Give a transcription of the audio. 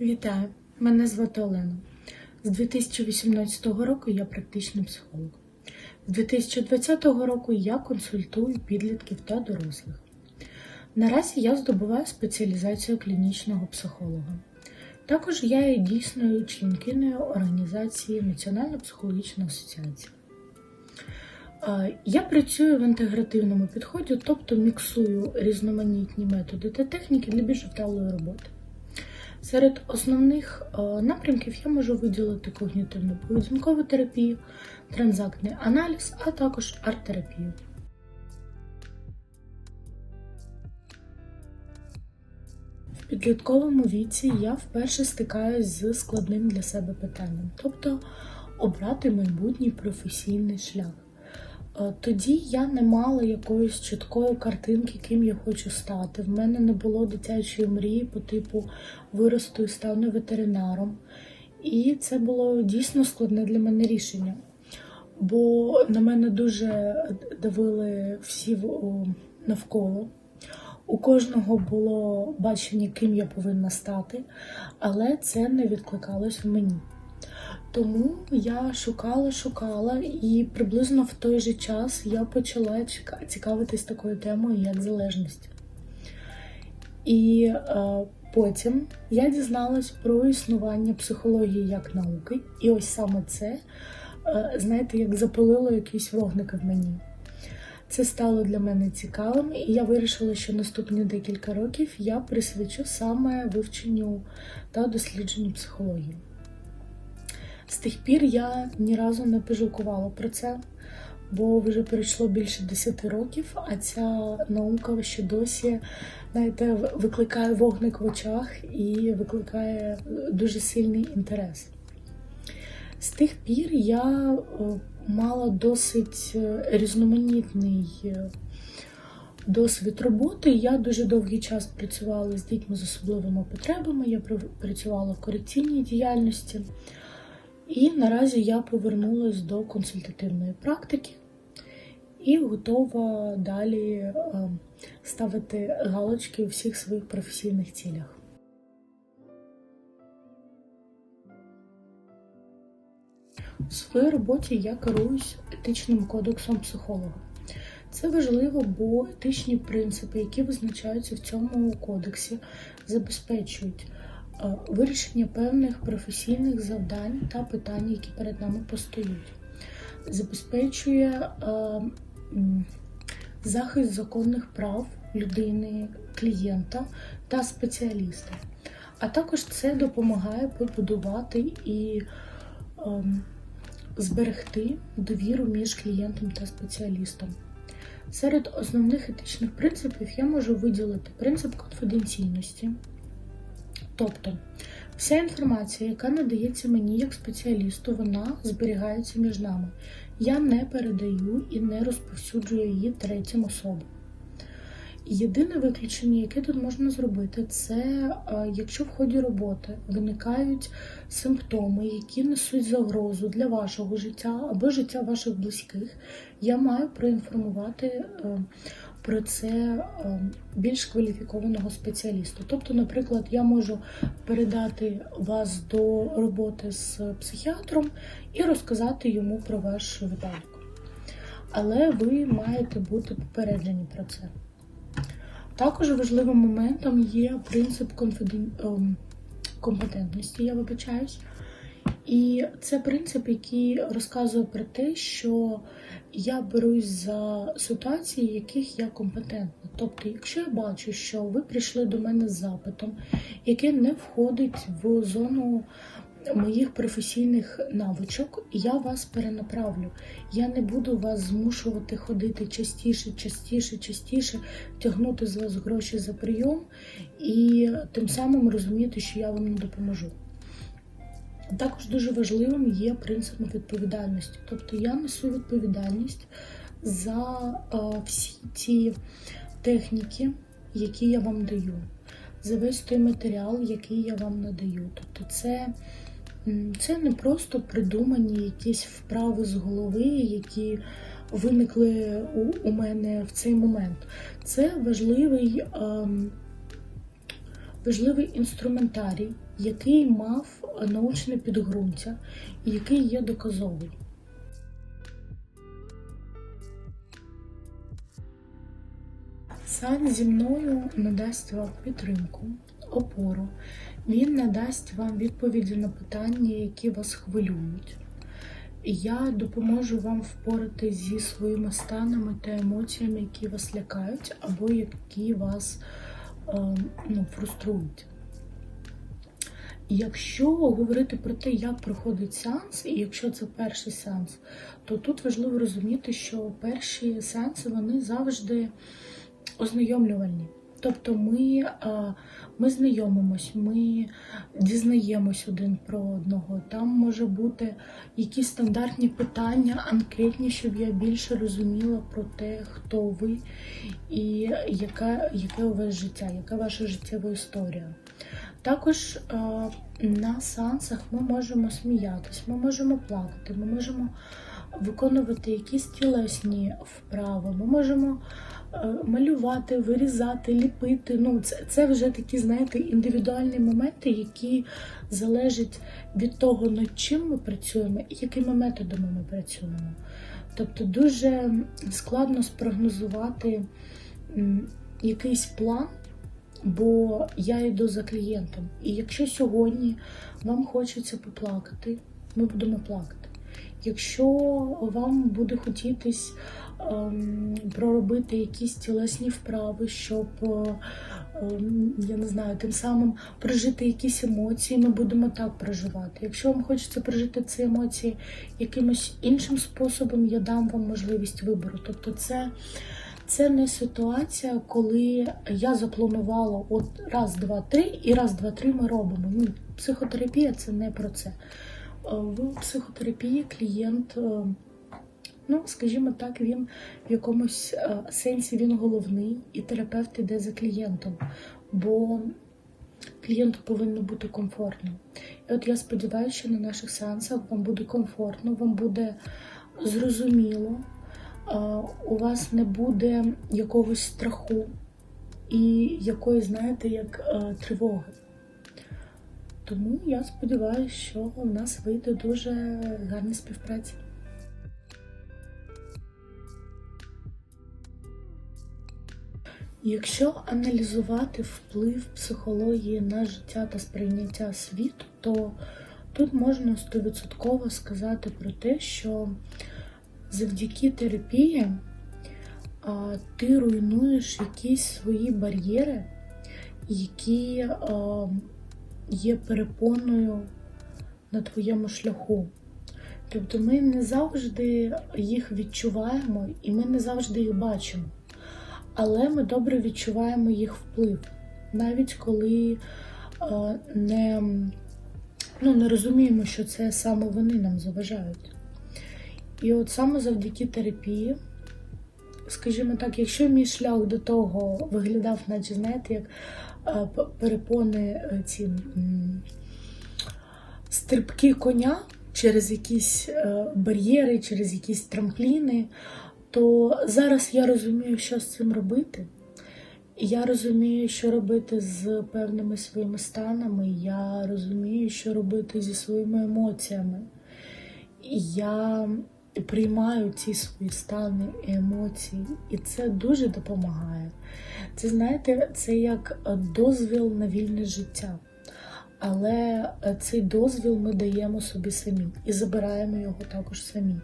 Вітаю! Мене звати Олена. З 2018 року я практичний психолог. З 2020 року я консультую підлітків та дорослих. Наразі я здобуваю спеціалізацію клінічного психолога. Також я є дійсною членкиною організації Національна психологічна асоціація. Я працюю в інтегративному підході, тобто міксую різноманітні методи та техніки для більш вдалої роботи. Серед основних е, напрямків я можу виділити когнітивну поведінкову терапію, транзактний аналіз, а також арт-терапію. В підлітковому віці я вперше стикаюсь з складним для себе питанням, тобто обрати майбутній професійний шлях. Е, Тоді я не мала якоїсь чіткої картинки, ким я хочу стати. В мене не було дитячої мрії по типу виросту і стану ветеринаром. І це було дійсно складне для мене рішення. Бо на мене дуже давили всі навколо. У кожного було бачення, ким я повинна стати, але це не відкликалось в мені. Тому я шукала, шукала, і приблизно в той же час я почала цікавитись такою темою, як залежність. І е, потім я дізналась про існування психології як науки, і ось саме це, е, знаєте, як запалило якісь вогники в мені. Це стало для мене цікавим, і я вирішила, що наступні декілька років я присвячу саме вивченню та дослідженню психології. З тих пір я ні разу не пожалкувала про це, бо вже пройшло більше 10 років, а ця наука ще досі знаєте, викликає вогник в очах і викликає дуже сильний інтерес. З тих пір я е, мала досить е, різноманітний е, досвід роботи. Я дуже довгий час працювала з дітьми з особливими потребами. Я пр- працювала в корекційній діяльності. І наразі я повернулася до консультативної практики і готова далі е, ставити галочки у всіх своїх професійних цілях. У своїй роботі я керуюсь етичним кодексом психолога. Це важливо, бо етичні принципи, які визначаються в цьому кодексі, забезпечують вирішення певних професійних завдань та питань, які перед нами постають, забезпечує захист законних прав людини, клієнта та спеціаліста. А також це допомагає побудувати і зберегти довіру між клієнтом та спеціалістом. Серед основних етичних принципів я можу виділити принцип конфіденційності. Тобто, вся інформація, яка надається мені як спеціалісту, вона зберігається між нами. Я не передаю і не розповсюджую її третім особам. Єдине виключення, яке тут можна зробити, це е, якщо в ході роботи виникають симптоми, які несуть загрозу для вашого життя або життя ваших близьких, я маю проінформувати е, про це е, більш кваліфікованого спеціаліста. Тобто, наприклад, я можу передати вас до роботи з психіатром і розказати йому про ваш випадок. Але ви маєте бути попереджені про це. Також важливим моментом є принцип конфіден... ем, компетентності, я вибачаюсь. І це принцип, який розказує про те, що я берусь за ситуації, в яких я компетентна. Тобто, якщо я бачу, що ви прийшли до мене з запитом, яке не входить в зону моїх професійних навичок, я вас перенаправлю. Я не буду вас змушувати ходити частіше, частіше, частіше, тягнути з вас гроші за прийом і тим самим розуміти, що я вам не допоможу. Також дуже важливим є принцип відповідальності. Тобто я несу відповідальність за е, всі ті техніки, які я вам даю, за весь той матеріал, який я вам надаю. Тобто, це, це не просто придумані якісь вправи з голови, які виникли у, у мене в цей момент. Це важливий, ем, важливий інструментарій який мав научне підґрунтя і який є доказовий. Сеанс зі мною надасть вам підтримку, опору. Він надасть вам відповіді на питання, які вас хвилюють. Я допоможу вам впоратись зі своїми станами та емоціями, які вас лякають, або які вас е, ну, фруструють. Якщо говорити про те, як проходить сеанс, і якщо це перший сеанс, то тут важливо розуміти, що перші сеанси вони завжди ознайомлювальні. Тобто ми, ми знайомимось, ми дізнаємось один про одного. Там може бути якісь стандартні питання, анкетні, щоб я більше розуміла про те, хто ви і яка, яке у вас життя, яка ваша життєва історія. Також а, на сеансах ми можемо сміятись, ми можемо плакати, ми можемо виконувати якісь тілесні вправи, ми можемо е, малювати, вирізати, ліпити. Ну, це, це вже такі, знаєте, індивідуальні моменти, які залежать від того, над чим ми працюємо і якими методами ми працюємо. Тобто дуже складно спрогнозувати якийсь план. Бо я йду за клієнтом. І якщо сьогодні вам хочеться поплакати, ми будемо плакати. Якщо вам буде хотітись ем, проробити якісь тілесні вправи, щоб ем, я не знаю, тим самим прожити якісь емоції, ми будемо так проживати. Якщо вам хочеться прожити ці емоції якимось іншим способом, я дам вам можливість вибору. Тобто, це. Це не ситуація, коли я запланувала от раз, два, три, і раз, два, три ми робимо. Ну, психотерапія це не про це. Е, В психотерапії клієнт, е, ну, скажімо так, він в якомусь е, сенсі він головний, і терапевт іде за клієнтом, бо клієнту повинно бути комфортно. І от я сподіваюся, що на наших сеансах вам буде комфортно, вам буде зрозуміло у вас не буде якогось страху і якоїсь, знаєте, як е, тривоги. Тому я сподіваюся, що у нас вийде дуже гарна співпраця. Якщо аналізувати вплив психології на життя та сприйняття світу, то тут можна стовідсотково сказати про те, що завдяки терапії ти руйнуєш якісь свої бар'єри, які є перепоною на твоєму шляху. Тобто ми не завжди їх відчуваємо і ми не завжди їх бачимо. Але ми добре відчуваємо їх вплив, навіть коли не, ну, не розуміємо, що це саме вони нам заважають. І от саме завдяки терапії, скажімо так, якщо мій шлях до того виглядав, наче, знаєте, як перепони е, ці стрибки коня через якісь е, бар'єри, через якісь трампліни, то зараз я розумію, що з цим робити. Я розумію, що робити з певними своїми станами, я розумію, що робити зі своїми емоціями. Я приймаю ці свої стани і емоції, і це дуже допомагає. Це, знаєте, це як дозвіл на вільне життя. Але цей дозвіл ми даємо собі самі і забираємо його також самі.